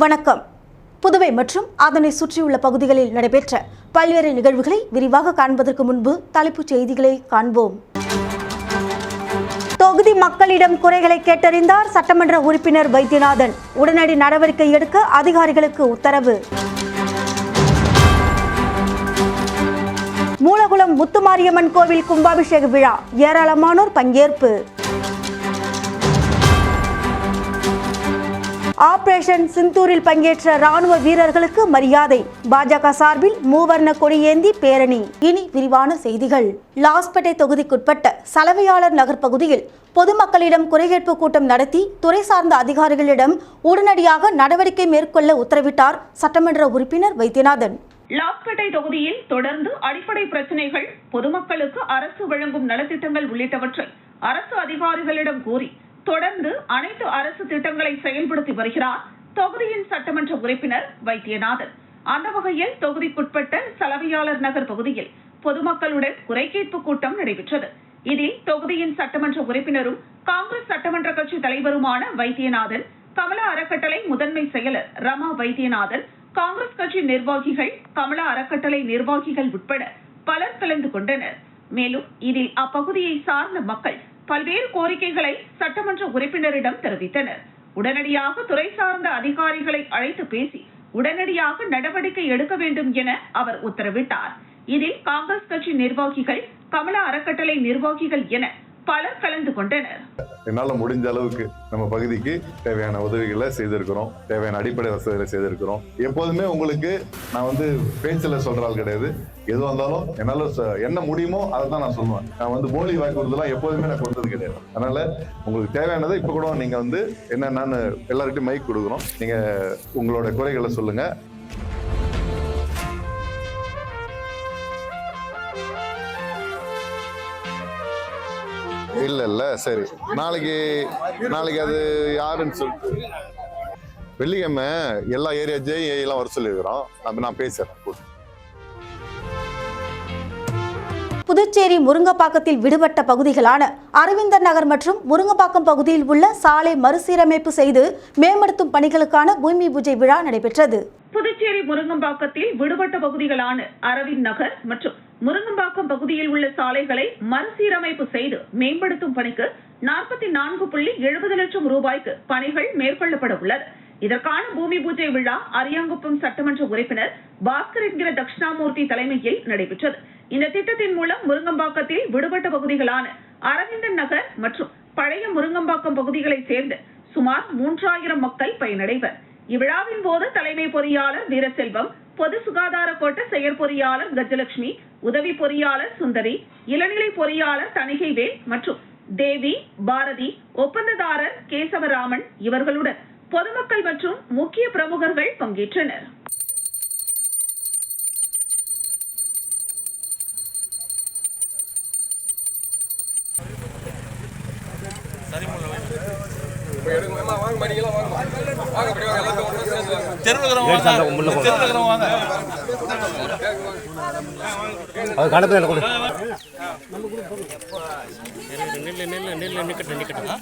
வணக்கம். புதுவை மற்றும் அதனை சுற்றியுள்ள பகுதிகளில் நடைபெற்ற பல்வேறு நிகழ்வுகளை விரிவாக காண்பதற்கு முன்பு தலைப்புச் செய்திகளை காண்போம். தொகுதி மக்களிடம் குறைகளை கேட்டறிந்தார் சட்டமன்ற உறுப்பினர் வைத்தியநாதன். உடனடி நடவடிக்கை எடுக்க அதிகாரிகளுக்கு உத்தரவு. மூலகுளம் முத்துமாரியம்மன் கோவில் கும்பாபிஷேக விழா. ஏராளமானோர் பங்கேற்பு. ஆபரேஷன் சிந்தூரில் பங்கேற்ற ராணுவ வீரர்களுக்கு மரியாதை. பாஜக சார்பில் மூவர்ண கொடியேந்தி பேரணி. இனி விரிவான செய்திகள். லாஸ்பேட்டை தொகுதிக்குட்பட்ட சலவையாளர் நகர் பகுதியில் பொதுமக்களிடம் குறைகேட்பு கூட்டம் நடத்தி துறை சார்ந்த அதிகாரிகளிடம் உடனடியாக நடவடிக்கை மேற்கொள்ள உத்தரவிட்டார் சட்டமன்ற உறுப்பினர் வைத்தியநாதன். லாஸ்பேட்டை தொகுதியில் தொடர்ந்து அடிப்படை பிரச்சனைகள் பொதுமக்களுக்கு அரசு வழங்கும் நலத்திட்டங்கள் உள்ளிட்டவற்றை அரசு அதிகாரிகளிடம் கூறி தொடர்ந்து அனைத்து அரசு திட்டங்களை செயல்படுத்தி வருகிறார் தொகுதியின் சட்டமன்ற உறுப்பினர் வைத்தியநாதன். அந்த வகையில் தொகுதிக்குட்பட்ட சலவையாளர் நகர் பகுதியில் பொதுமக்களுடன் குறை கேட்பு கூட்டம் நடைபெற்றது. இதில் தொகுதியின் சட்டமன்ற உறுப்பினரும் காங்கிரஸ் சட்டமன்ற கட்சி தலைவருமான வைத்தியநாதன் கமல அறக்கட்டளை முதன்மை செயலர் ரமா வைத்தியநாதன் காங்கிரஸ் கட்சி நிர்வாகிகள் கமல அறக்கட்டளை நிர்வாகிகள் உட்பட பலர் கலந்து கொண்டனர். மேலும் இதில் அப்பகுதியை சார்ந்த மக்கள் பல்வேறு கோரிக்கைகளை சட்டமன்ற உறுப்பினரிடம் தெரிவித்தனர். உடனடியாக துறை சார்ந்த அதிகாரிகளை அழைத்து பேசி உடனடியாக நடவடிக்கை எடுக்க வேண்டும் என அவர் உத்தரவிட்டார். இதில் காங்கிரஸ் கட்சி நிர்வாகிகள் கமல அறக்கட்டளை நிர்வாகிகள் என பலர் கலந்து கொண்டனர். என்னால் முடிஞ்ச அளவுக்கு நம்ம பகுதிக்கு தேவையான உதவிகளை செய்திருக்கிறோம். தேவையான அடிப்படை வசதிகளை செய்திருக்கிறோம். எப்போதுமே உங்களுக்கு நான் வந்து பேச்சில் சொல்ற ஆள் கிடையாது. எதுவாக இருந்தாலும் என்னால் ச- என்ன முடியுமோ அதை தான் நான் சொல்லுவேன். நான் வந்து போலி வாக்குறுதலாம் எப்போதுமே நான் கொடுத்தது கிடையாது. அதனால உங்களுக்கு தேவையானதை இப்போ கூட நீங்க வந்து என்னென்னு எல்லாருக்கிட்டையும் மைக் கொடுக்குறோம். நீங்க உங்களோட குறைகளை சொல்லுங்க. இல்ல இல்ல சரி. நாளைக்கு நாளைக்கு அது யாருன்னு சொல்லிட்டு. வெள்ளிக்கிழமை எல்லா ஏரியா ஜேஐ எல்லாம் வர சொல்லியிருக்கிறோம். அப்ப நான் பேசுறேன். புதுச்சேரி முருங்கப்பாக்கத்தில் விடுபட்ட பகுதிகளான அரவிந்தர் நகர் மற்றும் முருங்கப்பாக்கம் பகுதியில் உள்ள சாலை மறுசீரமைப்பு செய்து மேம்படுத்தும் பணிகளுக்கான பூமி பூஜை விழா நடைபெற்றது. புதுச்சேரி முருங்கம்பாக்கத்தில் விடுபட்ட பகுதிகளான அரவிந்த் நகர் மற்றும் முருங்கம்பாக்கம் பகுதியில் உள்ள சாலைகளை மறுசீரமைப்பு செய்து மேம்படுத்தும் பணிக்கு நாற்பத்தி நான்கு புள்ளி எழுபது லட்சம் ரூபாய்க்கு பணிகள் மேற்கொள்ளப்பட உள்ளது. இதற்கான பூமி பூஜை விழா அரியாங்குப்பம் சட்டமன்ற உறுப்பினர் பாஸ்கர் என்கிற தட்சிணாமூர்த்தி தலைமையில் நடைபெற்றது. இந்த திட்டத்தின் மூலம் முருங்கம்பாக்கத்தில் விடுபட்ட பகுதிகளான அரவிந்தன் நகர் மற்றும் பழைய முருங்கம்பாக்கம் பகுதிகளைச் சேர்ந்த சுமார் மூன்றாயிரம் மக்கள் பயனடைவர். இவ்விழாவின் போது தலைமை பொறியாளர் வீரசெல்வம் பொது சுகாதார கோட்ட செயற்பொறியாளர் கஜலட்சுமி உதவி பொறியாளர் சுந்தரி இளநிலை பொறியாளர் தணிகைவேல் மற்றும் தேவி பாரதி ஒப்பந்ததாரர் கேசவராமன் இவர்களுடன் பொதுமக்கள் மற்றும் முக்கிய பிரமுகர்கள் பங்கேற்றனர். கொடு நிக்கட்டும் நிக்கட்டும்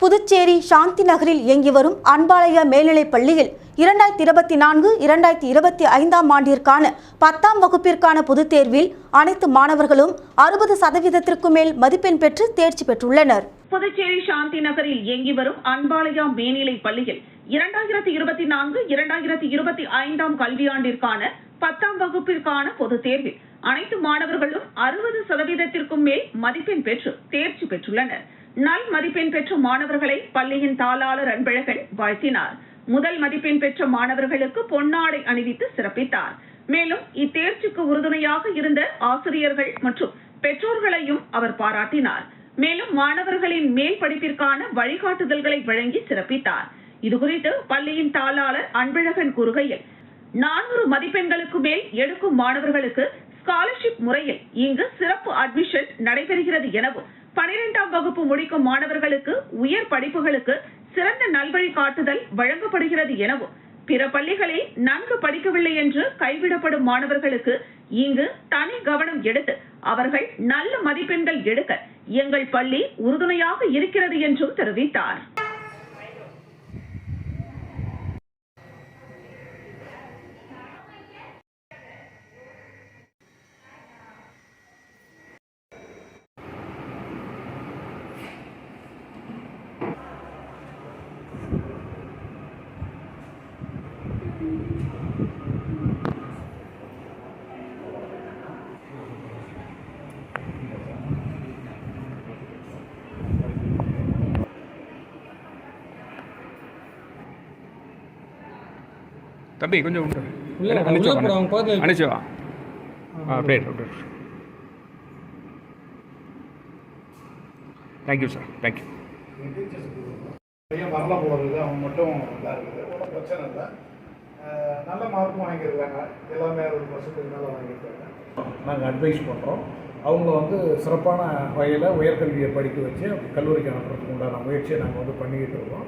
புதுச்சேரி சாந்தி நகரில் இயங்கி வரும் அன்பாலய மேல்நிலைப் பள்ளியில் இரண்டாயிரத்தி இருபத்தி நான்கு இரண்டாயிரத்தி இருபத்தி ஐந்தாம் ஆண்டிற்கான பத்தாம் வகுப்பிற்கான பொதுத் தேர்வில் அனைத்து மாணவர்களும் அறுபது சதவீதத்திற்கு மேல் மதிப்பெண் பெற்று தேர்ச்சி பெற்றுள்ளனர். புதுச்சேரி சாந்தி நகரில் இயங்கி வரும் அன்பாலயா மேல்நிலை பள்ளியில் இரண்டாயிரத்தி இருபத்தி நான்கு இரண்டாயிரத்தி இருபத்தி ஐந்தாம் கல்வியாண்டிற்கான பத்தாம் வகுப்பிற்கான பொதுத் தேர்வில் அனைத்து மாணவர்களும் அறுபது சதவீதத்திற்கும் மேல் மதிப்பெண் பெற்று தேர்ச்சி பெற்றுள்ளனர். நல் மதிப்பெண் பெற்ற மாணவர்களை பள்ளியின் தாளாளர் அன்பழகன் வாழ்த்தினார். முதல் மதிப்பெண் பெற்ற மாணவர்களுக்கு பொன்னாடை அணிவித்து சிறப்பித்தார். மேலும் இத்தேர்ச்சிக்கு உறுதுணையாக இருந்த ஆசிரியர்கள் மற்றும் பெற்றோர்களையும் அவர் பாராட்டினார். மேலும் மாணவர்களின் மேல் படிப்பிற்கான வழிகாட்டுதல்களை வழங்கி சிறப்பித்தார். இதுகுறித்து பள்ளியின் தாளாளர் அன்பழகன் கூறுகையில் நானூறு மதிப்பெண்களுக்கு மேல் எடுக்கும் மாணவர்களுக்கு ஸ்காலர்ஷிப் முறையில் இங்கு சிறப்பு அட்மிஷன் நடைபெறுகிறது எனவும் பனிரெண்டாம் வகுப்பு முடிக்கும் மாணவர்களுக்கு உயர் படிப்புகளுக்கு சிறந்த நல்வழி காட்டுதல் வழங்கப்படுகிறது எனவும் பிற பள்ளிகளில் நன்கு படிக்கவில்லை என்று கைவிடப்படும் மாணவர்களுக்கு இங்கு தனி கவனம் எடுத்து அவர்கள் நல்ல மதிப்பெண்கள் எடுக்க எங்கள் பள்ளி உறுதுணையாக இருக்கிறது என்றும் தெரிவித்தார். தம்பி கொஞ்சம் அனுப்பிச்சு அனுப்பிச்சு வா. ஆ அப்படியே அப்படியே தேங்க்யூ சார் தேங்க்யூ வரல போகிறது அவன் மட்டும் இதாக இருக்குது. ஒன்றும் பிரச்சனை இல்லை. நல்ல மார்க்கும் வாங்கியிருக்காங்க. எல்லாமே அறுபது பர்சன்டேஜ் மேலே வாங்கியிருக்காங்க. நாங்கள் அட்வைஸ் பண்ணுறோம் அவங்கள வந்து சிறப்பான வகையில் உயர்கல்வியை படிக்க வச்சு கல்லூரிக்கு அனுப்புறதுக்கு உண்டான முயற்சியை நாங்கள் வந்து பண்ணிக்கிட்டு இருக்கோம்.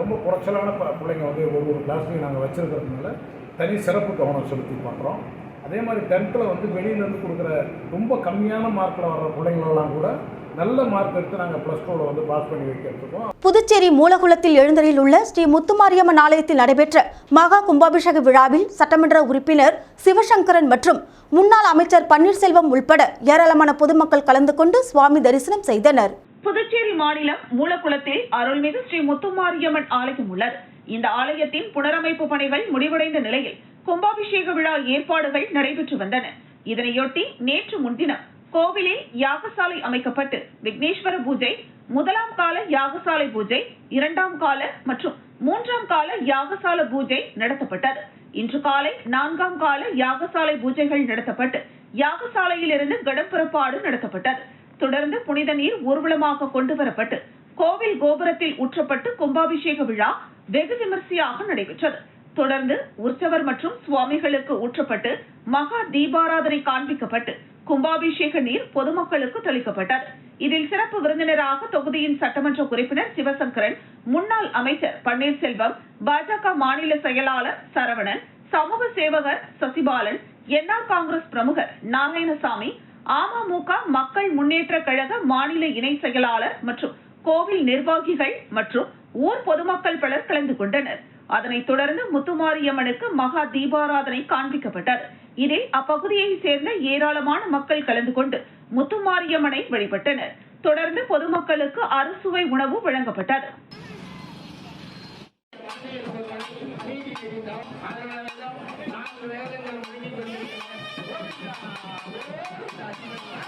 ரொம்ப குறைச்சலான பிள்ளைங்க வந்து ஒரு ஒரு கிளாஸ்லையும் நாங்கள் வச்சுருக்கிறதுனால தனி சிறப்பு கவனம் செலுத்தி பண்ணுறோம் அதே மாதிரி டென்த்தில் வந்து வெளியிலேருந்து கொடுக்குற ரொம்ப கம்மியான மார்க்கில் வர்ற பிள்ளைங்களெல்லாம் கூட நல்ல மார்க் எடுத்து நாங்கள் ப்ளஸ் டூவில் வந்து பாஸ் பண்ணி வைக்கிறதுக்கும் புதுச்சேரி மூலகுளத்தில் எழுந்தரில் உள்ள ஸ்ரீ முத்துமாரியம்மன் ஆலயத்தில் நடைபெற்ற மகா கும்பாபிஷேக விழாவில் சட்டமன்ற உறுப்பினர் சிவசங்கரன் மற்றும் முன்னாள் அமைச்சர் பன்னீர்செல்வம் உள்பட ஏராளமான பொதுமக்கள் கலந்து கொண்டு சுவாமி தரிசனம் செய்தனர். புதுச்சேரி மாநிலம் மூலக்குளத்தில் அருள்மிகு ஸ்ரீ முத்துமாரியம்மன் ஆலயம் உள்ளது. இந்த ஆலயத்தின் புனரமைப்பு பணிகள் முடிவடைந்த நிலையில் கும்பாபிஷேக விழா ஏற்பாடுகள் நடைபெற்று வந்தன. இதனையொட்டி நேற்று முன்தினம் கோவிலில் யாகசாலை அமைக்கப்பட்டு விக்னேஸ்வர பூஜை முதலாம் கால யாகசாலை பூஜை இரண்டாம் கால மற்றும் மூன்றாம் கால யாகசால பூஜை நடத்தப்பட்டது. இன்று காலை நான்காம் கால யாகசாலை பூஜைகள் நடத்தப்பட்டு யாகசாலையிலிருந்து கடப்புறப்பாடு நடத்தப்பட்டது. தொடர்ந்து புனித நீர் ஊர்வலமாக கொண்டு வரப்பட்டு கோவில் கோபுரத்தில் ஊற்றப்பட்டு கும்பாபிஷேக விழா வெகு விமர்சையாக நடைபெற்றது. தொடர்ந்து உற்சவர் மற்றும் சுவாமிகளுக்கு ஊற்றப்பட்டு மகா தீபாராதனை காண்பிக்கப்பட்டு கும்பாபிஷேக நீர் பொதுமக்களுக்கு தெளிக்கப்பட்டது. இதில் சிறப்பு விருந்தினராக தொகுதியின் சட்டமன்ற உறுப்பினர் சிவசங்கரன் முன்னாள் அமைச்சர் பன்னீர்செல்வம் பாஜக மாநில செயலாளர் சரவணன் சமூக சேவகர் சசிபாலன் என்ஆர் காங்கிரஸ் பிரமுகர் நாராயணசாமி அமமுக மக்கள் முன்னேற்ற கழக மாநில இணை செயலாளர் மற்றும் கோவில் நிர்வாகிகள் மற்றும் ஊர் பொதுமக்கள் பலர் கலந்து கொண்டனர். அதனைத் தொடர்ந்து முத்துமாரியம்மனுக்கு மகா தீபாராதனை காண்பிக்கப்பட்டது. இதில் அப்பகுதியை சேர்ந்த ஏராளமான மக்கள் கலந்து கொண்டு முத்துமாரியம்மனை வழிபட்டனர். தொடர்ந்து பொதுமக்களுக்கு அறுசுவை உணவு வழங்கப்பட்டது. Thank you.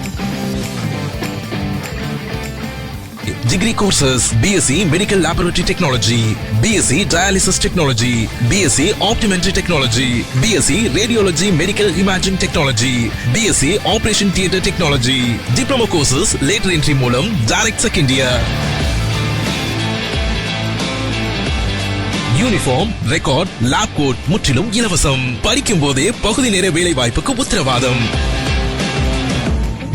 Degree courses BSc Medical Laboratory Technology, BSc Dialysis Technology, BSc Optometry Technology, BSc Radiology Medical Imaging Technology, BSc Operation Theatre Technology, Diploma courses later entry மூலம் direct second year. Uniform record lab coat முற்றிலும் இலவசம் படிக்கும் போதே பகுதி நேர வேலை வாய்ப்புக்கு உத்தரவாதம்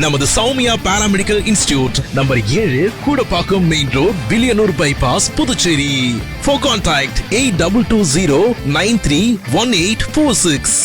நமது சௌமியா பாராமெடிக்கல் இன்ஸ்டிடியூட் நம்பர் ஏழு Koodapakkam main road Villianur bypass Puducherry. For contact A double two zero nine three one eight four six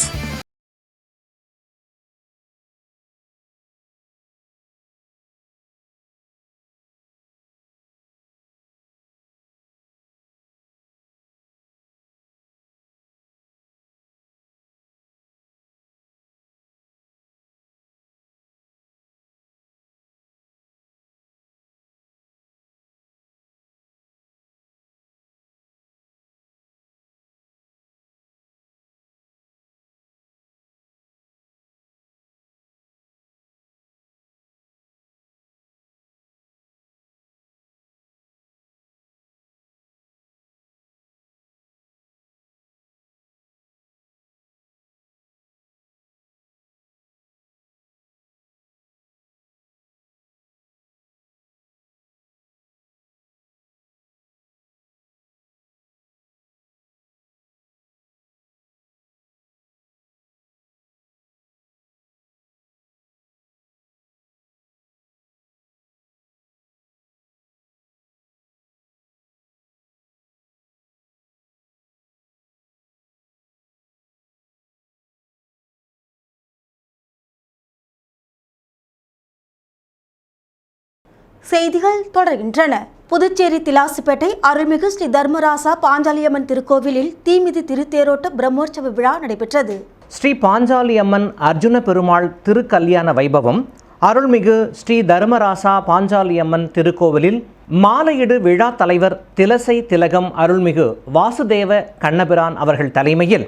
செய்திகள் தொடர்கின்றன. புதுச்சேரி திலாசுப்பேட்டை அருள்மிகு ஸ்ரீ தர்மராசா பாஞ்சாலியம்மன் திருக்கோவிலில் தீமிதி திருத்தேரோட்ட பிரம்மோற்சவ விழா நடைபெற்றது. ஸ்ரீ பாஞ்சாலியம்மன் அர்ஜுன பெருமாள் திருக்கல்யாண வைபவம் அருள்மிகு ஸ்ரீ தர்மராசா பாஞ்சாலியம்மன் திருக்கோவிலில் மாலையிடு விழா தலைவர் திலசை திலகம் அருள்மிகு வாசுதேவ கண்ணபிரான் அவர்கள் தலைமையில்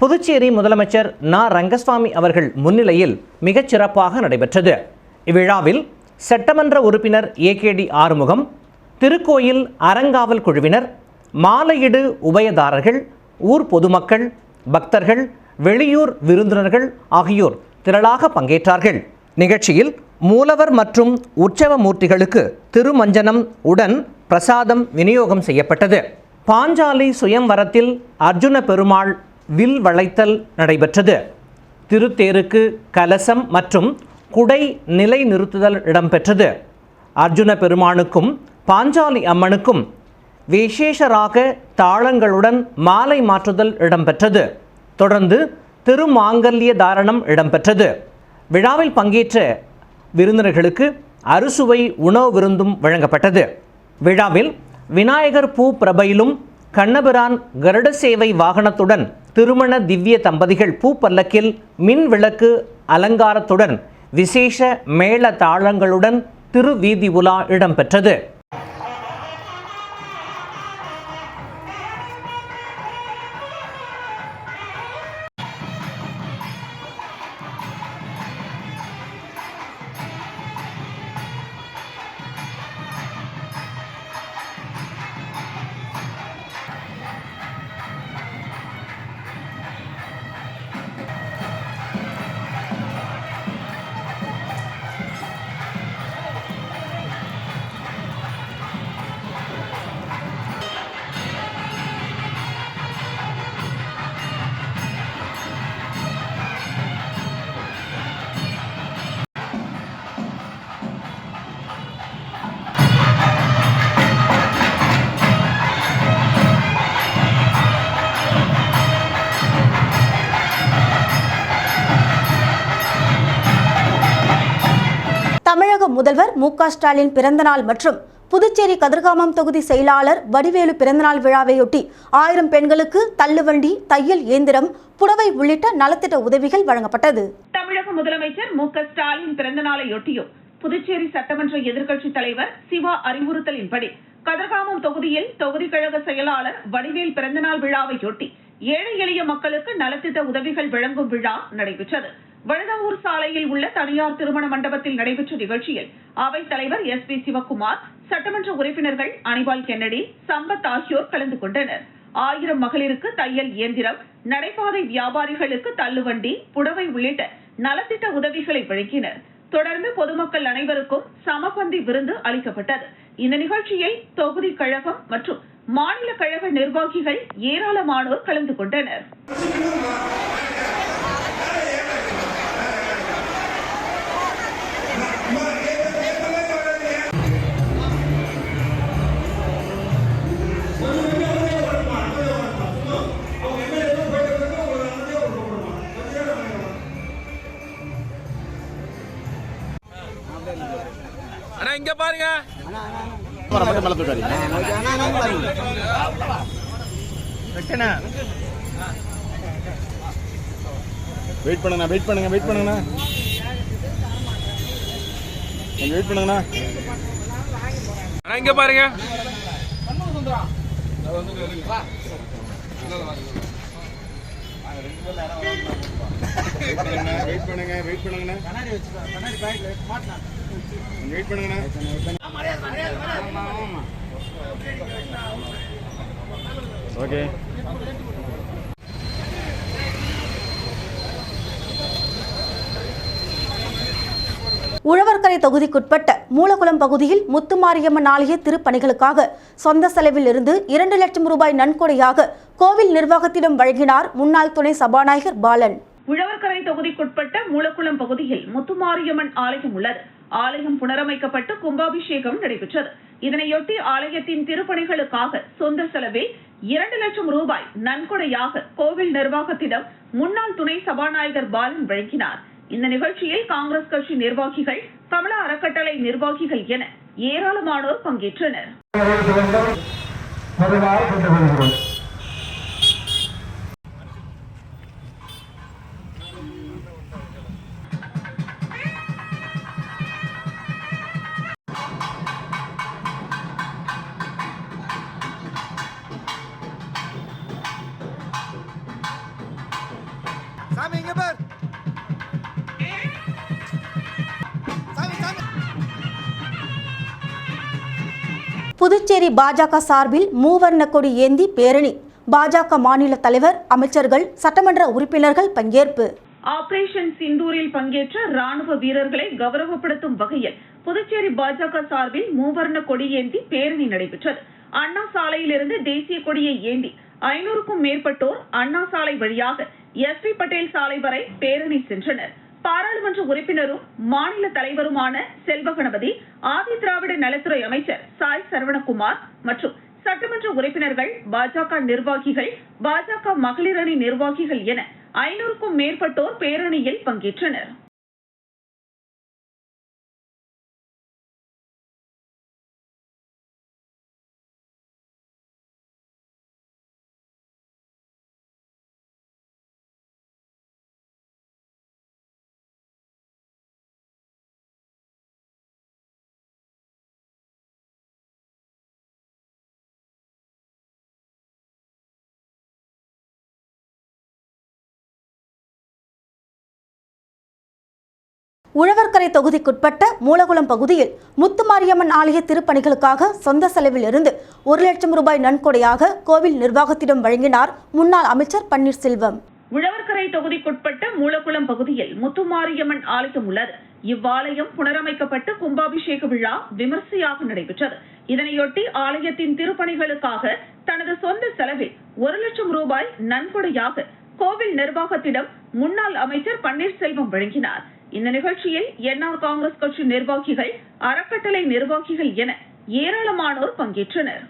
புதுச்சேரி முதலமைச்சர் நா. ரங்கசுவாமி அவர்கள் முன்னிலையில் மிகச் சிறப்பாக நடைபெற்றது. இவ்விழாவில் சட்டமன்ற உறுப்பினர் ஏகேடி ஆறுமுகம் திருக்கோயில் அறங்காவல் குழுவினர் மாலையிடு உபயதாரர்கள் ஊர் பொதுமக்கள் பக்தர்கள் வெளியூர் விருந்தினர்கள் ஆகியோர் திரளாக பங்கேற்றார்கள். நிகழ்ச்சியில் மூலவர் மற்றும் உற்சவ மூர்த்திகளுக்கு திருமஞ்சனம் உடன் பிரசாதம் விநியோகம் செய்யப்பட்டது. பாஞ்சாலி சுயம்வரத்தில் அர்ஜுன பெருமாள் வில் வளைத்தல் நடைபெற்றது. திருத்தேருக்கு கலசம் மற்றும் குடை நிலை நிறுத்துதல் இடம்பெற்றது. அர்ஜுன பெருமானுக்கும் பாஞ்சாலி அம்மனுக்கும் விசேஷராக தாளங்களுடன் மாலை மாற்றுதல் இடம்பெற்றது. தொடர்ந்து திருமாங்கல்ய தாரணம் இடம்பெற்றது. விழாவில் பங்கேற்ற விருந்தினர்களுக்கு அறுசுவை உணவு விருந்தும் வழங்கப்பட்டது. விழாவில் விநாயகர் பூ பிரபையிலும் கண்ணபிரான் கருட சேவை வாகனத்துடன் திருமண திவ்ய தம்பதிகள் பூ பல்லக்கில் மின் விளக்கு அலங்காரத்துடன் விசேஷ மேள தாளங்களுடன் திருவீதி உலா இடம்பெற்றது. முதல்வர் மு க ஸ்டாலின் பிறந்தநாள் மற்றும் புதுச்சேரி கதிர்காமம் தொகுதி செயலாளர் வடிவேலு பிறந்தநாள் விழாவையொட்டி ஆயிரம் பெண்களுக்கு தள்ளுவண்டி தையல் இயந்திரம் புடவை உள்ளிட்ட நலத்திட்ட உதவிகள் வழங்கப்பட்டது. தமிழக முதலமைச்சர் மு க ஸ்டாலின் பிறந்தநாளையொட்டியும் புதுச்சேரி சட்டமன்ற எதிர்க்கட்சித் தலைவர் சிவா அறிவுறுத்தலின்படி கதிர்காமம் தொகுதியில் தொகுதி கழக செயலாளர் வடிவேல் பிறந்தநாள் விழாவையொட்டி ஏழை எளிய மக்களுக்கு நலத்திட்ட உதவிகள் வழங்கும் விழா நடைபெற்றது. வழுதாவூர் சாலையில் உள்ள தனியார் திருமண மண்டபத்தில் நடைபெற்ற நிகழ்ச்சியில் அவைத் தலைவர் எஸ் பி சிவக்குமார் சட்டமன்ற உறுப்பினர்கள் அனிபால் கென்னடி சம்பத் ஆகியோர் கலந்து கொண்டனர். ஆயிரம் மகளிருக்கு தையல் இயந்திரம் நடைபாதை வியாபாரிகளுக்கு தள்ளுவண்டி புடவை உள்ளிட்ட நலத்திட்ட உதவிகளை வழங்கினர். தொடர்ந்து பொதுமக்கள் அனைவருக்கும் சமபந்தி விருந்து அளிக்கப்பட்டது. இந்த நிகழ்ச்சியை தொகுதி கழகம் மற்றும் மாநில கழக நிர்வாகிகள் ஏராளமானோர் கலந்து கொண்டனர். வெயிட் பண்ணுங்கண்ணா வெயிட் பண்ணுங்க வெயிட் பண்ணுங்கண்ணா. கொஞ்சம் வெயிட் பண்ணுங்கண்ணா. அண்ணா இங்க பாருங்க. வெயிட் பண்ணுங்க வெயிட் பண்ணுங்கண்ணா வெயிட் பண்ணுங்கண்ணா ஓகே உழவர்கரை தொகுதிக்குட்பட்ட மூலகுளம் பகுதியில் முத்துமாரியம்மன் ஆலய திருப்பணிகளுக்காக சொந்த செலவில் இருந்து இரண்டு லட்சம் ரூபாய் நன்கொடையாக கோவில் நிர்வாகத்திடம் வழங்கினார் முன்னாள் துணை சபாநாயகர் பாலன். உழவர்கரை தொகுதிக்குட்பட்ட மூலக்குளம் பகுதியில் முத்துமாரியம்மன் ஆலயம் உள்ளது. ஆலயம் புனரமைக்கப்பட்டு கும்பாபிஷேகம் நடைபெற்றது. இதனையொட்டி ஆலயத்தின் திருப்பணிகளுக்காக சொந்த செலவில் இரண்டு லட்சம் ரூபாய் நன்கொடையாக கோவில் நிர்வாகத்திடம் முன்னாள் துணை சபாநாயகர் பாலன் வழங்கினார். இந்த நிகழ்ச்சியில் காங்கிரஸ் கட்சி நிர்வாகிகள் தமிழ அறக்கட்டளை நிர்வாகிகள் என ஏராளமானோர் பங்கேற்றனர். பாஜக சார்பில் மூவர்ண கொடி ஏந்தி பேரணி. பாஜக மாநில தலைவர் அமைச்சர்கள் சட்டமன்ற உறுப்பினர்கள் பங்கேற்பு. ஆபரேஷன் சிந்தூரில் பங்கேற்ற ராணுவ வீரர்களை கௌரவப்படுத்தும் வகையில் புதுச்சேரி பாஜக சார்பில் மூவர்ண கொடியேந்தி பேரணி நடைபெற்றது. அண்ணா சாலையிலிருந்து தேசிய கொடியை ஏந்தி ஐநூறுக்கும் மேற்பட்டோர் அண்ணா சாலை வழியாக எஸ் பி பட்டேல் சாலை வரை பேரணி சென்றனர். பாராளுமன்ற உறுப்பினரும் மாநில தலைவருமான செல்வ கணபதி ஆதி திராவிட நலத்துறை அமைச்சர் சாய் சரவணகுமார் மற்றும் சட்டமன்ற உறுப்பினர்கள் பாஜக நிர்வாகிகள் பாஜக மகளிர் அணி நிர்வாகிகள் என ஐநூறுக்கும் மேற்பட்டோர் பேரணியில் பங்கேற்றனர். உழவர்கரை தொகுதிக்குட்பட்ட மூலகுளம் பகுதியில் முத்துமாரியம்மன் ஆலய திருப்பணிகளுக்காக சொந்த செலவில் இருந்து ஒரு லட்சம் ரூபாய் நன்கொடையாக கோவில் நிர்வாகத்திடம் வழங்கினார் முன்னாள் அமைச்சர் பன்னீர்செல்வம். உழவர்கரை தொகுதிக்குட்பட்ட மூலகுளம் பகுதியில் முத்துமாரியம்மன் ஆலயம் உள்ளது. இவ்வாலயம் புனரமைக்கப்பட்டு கும்பாபிஷேக விழா விமர்சையாக நடைபெற்றது. இதனையொட்டி ஆலயத்தின் திருப்பணிகளுக்காக தனது சொந்த செலவில் ஒரு லட்சம் ரூபாய் நன்கொடையாக கோவில் நிர்வாகத்திடம் முன்னாள் அமைச்சர் பன்னீர்செல்வம் வழங்கினார். இந்த நிகழ்ச்சியில் என்ஆர் காங்கிரஸ் கட்சி நிர்வாகிகள் அறக்கட்டளை நிர்வாகிகள் என ஏராளமானோர் பங்கேற்றனர்.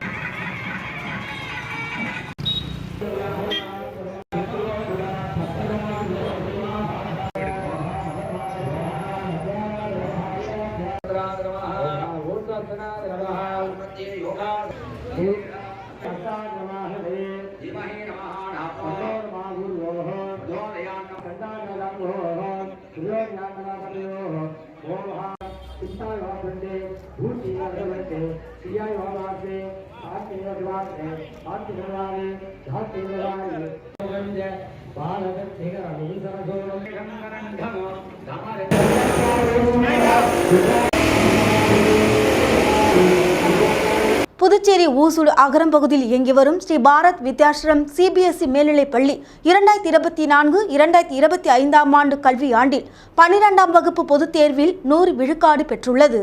புதுச்சேரி ஊசுடு அகரம் பகுதியில் இயங்கி வரும் ஸ்ரீ பாரத் வித்யாசிரம் சிபிஎஸ்இ மேல்நிலைப் பள்ளி இரண்டாயிரத்தி இருபத்தி நான்கு இரண்டாயிரத்தி இருபத்தி ஐந்தாம் ஆண்டு கல்வி ஆண்டில் பனிரெண்டாம் வகுப்பு பொதுத் தேர்வில் நூறு விழுக்காடு பெற்றுள்ளது.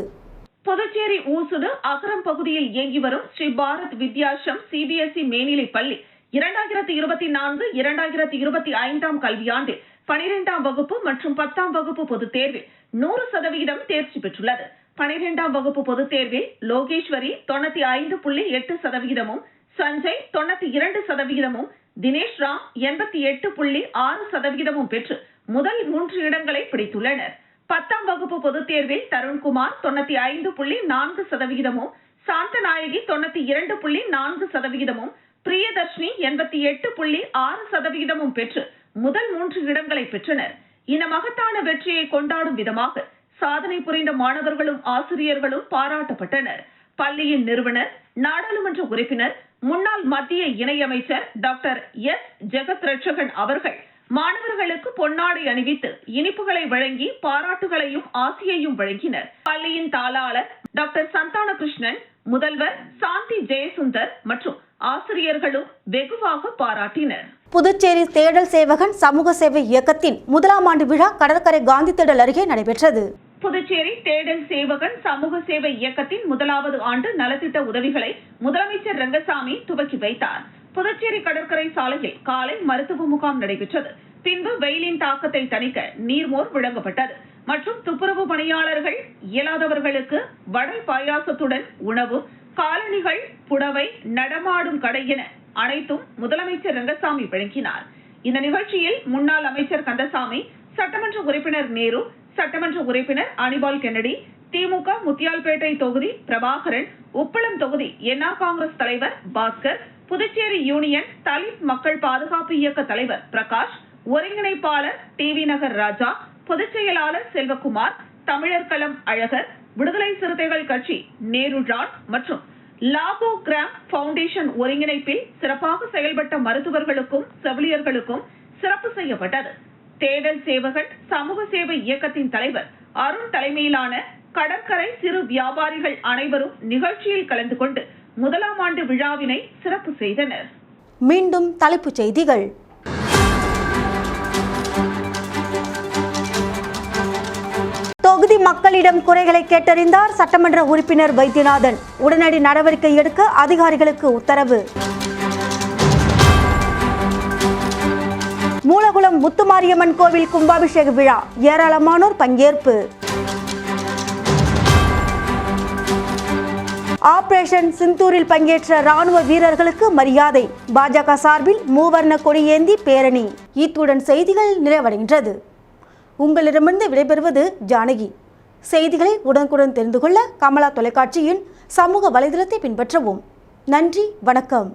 புதுச்சேரி ஊசுடு அகரம் பகுதியில் இயங்கி வரும் ஸ்ரீ பாரத் வித்யாசம் சிபிஎஸ்இ மேல்நிலைப் பள்ளி இரண்டாயிரத்தி இருபத்தி நான்கு இரண்டாயிரத்தி இருபத்தி ஐந்தாம் கல்வியாண்டில் பனிரெண்டாம் வகுப்பு மற்றும் பத்தாம் வகுப்பு பொதுத் தேர்வில் நூறு சதவிகிதம் தேர்ச்சி பெற்றுள்ளது. பனிரெண்டாம் வகுப்பு பொதுத் தேர்வில் லோகேஸ்வரி தொண்ணூத்தி ஐந்து புள்ளி எட்டு சதவிகிதமும் சஞ்சய் தொண்ணூத்தி இரண்டு சதவிகிதமும் தினேஷ் ராம் எண்பத்தி எட்டு புள்ளி ஆறு சதவிகிதமும் பெற்று முதல் மூன்று இடங்களை பிடித்துள்ளனர். பத்தாம் வகுப்பு பொதுத் தேர்வில் தருண்குமார் தொண்ணூத்தி ஐந்து புள்ளி நான்கு சதவிகிதமும் சாந்தநாயகி தொண்ணூத்தி இரண்டு புள்ளி நான்கு சதவிகிதமும் பிரியதர்ஷினி எண்பத்தி எட்டு புள்ளி ஆறு சதவிகிதமும் பெற்று முதல் மூன்று இடங்களை பெற்றனர். இந்த மகத்தான வெற்றியை கொண்டாடும் விதமாக சாதனை புரிந்த மாணவர்களும் ஆசிரியர்களும் பாராட்டப்பட்டனர். பள்ளியின் நிறுவனர் நாடாளுமன்ற உறுப்பினர் முன்னாள் மத்திய இணையமைச்சர் டாக்டர் எஸ். ஜெகத் ரட்சகன் அவர்கள் மாணவர்களுக்கு பொன்னாடை அணிவித்து இனிப்புகளை வழங்கி பாராட்டுகளையும் ஆசியையும் வழங்கினர். பள்ளியின் தாளாளர் டாக்டர் சந்தான கிருஷ்ணன் முதல்வர் சாந்தி ஜெயசுந்தர் மற்றும் ஆசிரியர்களும் வெகுவாக பாராட்டினர். புதுச்சேரி தேடல் சேவகன் சமூக சேவை இயக்கத்தின் முதலாம் ஆண்டு விழா கடற்கரை காந்தி திடல் அருகே நடைபெற்றது. புதுச்சேரி தேடல் சேவகன் சமூக சேவை இயக்கத்தின் முதலாவது ஆண்டு நலத்திட்ட உதவிகளை முதலமைச்சர் ரங்கசாமி துவக்கி வைத்தார். புதுச்சேரி கடற்கரை சாலையில் காலை மருத்துவ முகாம் நடைபெற்றது. பின்பு வெயிலின் தாக்கத்தை தணிக்க நீர்மோர் வழங்கப்பட்டது மற்றும் துப்புரவு பணியாளர்கள் இயலாதவர்களுக்கு வடை பாயாசத்துடன் உணவு காலணிகள் புடவை நடமாடும் கடை என அனைத்தும் முதலமைச்சர் ரங்கசாமி வழங்கினார். இந்த நிகழ்ச்சியில் முன்னாள் அமைச்சர் கந்தசாமி சட்டமன்ற உறுப்பினர் நேரு சட்டமன்ற உறுப்பினர் அனிபால் கென்னடி திமுக முத்தியால்பேட்டை தொகுதி பிரபாகரன் உப்பளம் தொகுதி என்ஆர் காங்கிரஸ் தலைவர் பாஸ்கர் புதுச்சேரி யூனியன் தலித் மக்கள் பாதுகாப்பு இயக்க தலைவர் பிரகாஷ் ஒருங்கிணைப்பாளர் டி வி நகர் ராஜா பொதுச் செயலாளர் செல்வகுமார் தமிழர் களம் அழகர் விடுதலை சிறுத்தைகள் கட்சி நேரு ஜான் மற்றும் லாபோ கிராம் பவுண்டேஷன் ஒருங்கிணைப்பில் சிறப்பாக செயல்பட்ட மருத்துவர்களுக்கும் செவிலியர்களுக்கும் சிறப்பு செய்யப்பட்டது. தேடல் சேவகன் சமூக சேவை இயக்கத்தின் தலைவர் அருண் தலைமையிலான கடற்கரை சிறு வியாபாரிகள் அனைவரும் நிகழ்ச்சியில் கலந்து கொண்டு முதலாம் ஆண்டு விழாவினை சிறப்பு செய்தனர். மீண்டும் தலைப்புச் செய்திகள். தொகுதி மக்களிடம் குறைகளை கேட்டறிந்தார் சட்டமன்ற உறுப்பினர் வைத்தியநாதன். உடனடி நடவடிக்கை எடுக்க அதிகாரிகளுக்கு உத்தரவு. மூலகுளம் முத்துமாரியம்மன் கோவில் கும்பாபிஷேக விழா. ஏராளமானோர் பங்கேற்பு. ஆபரேஷன் சிந்தூரில் பங்கேற்ற ராணுவ வீரர்களுக்கு மரியாதை. பாஜக சார்பில் மூவர்ண கொடியேந்தி பேரணி. இத்துடன் செய்திகள் நிறைவடைகின்றது. உங்களிடமிருந்து விடைபெறுவது ஜானகி. செய்திகளை உடனுக்குடன் தெரிந்து கொள்ள கமலா தொலைக்காட்சியின் சமூக வலைதளத்தை பின்பற்றவும். நன்றி வணக்கம்.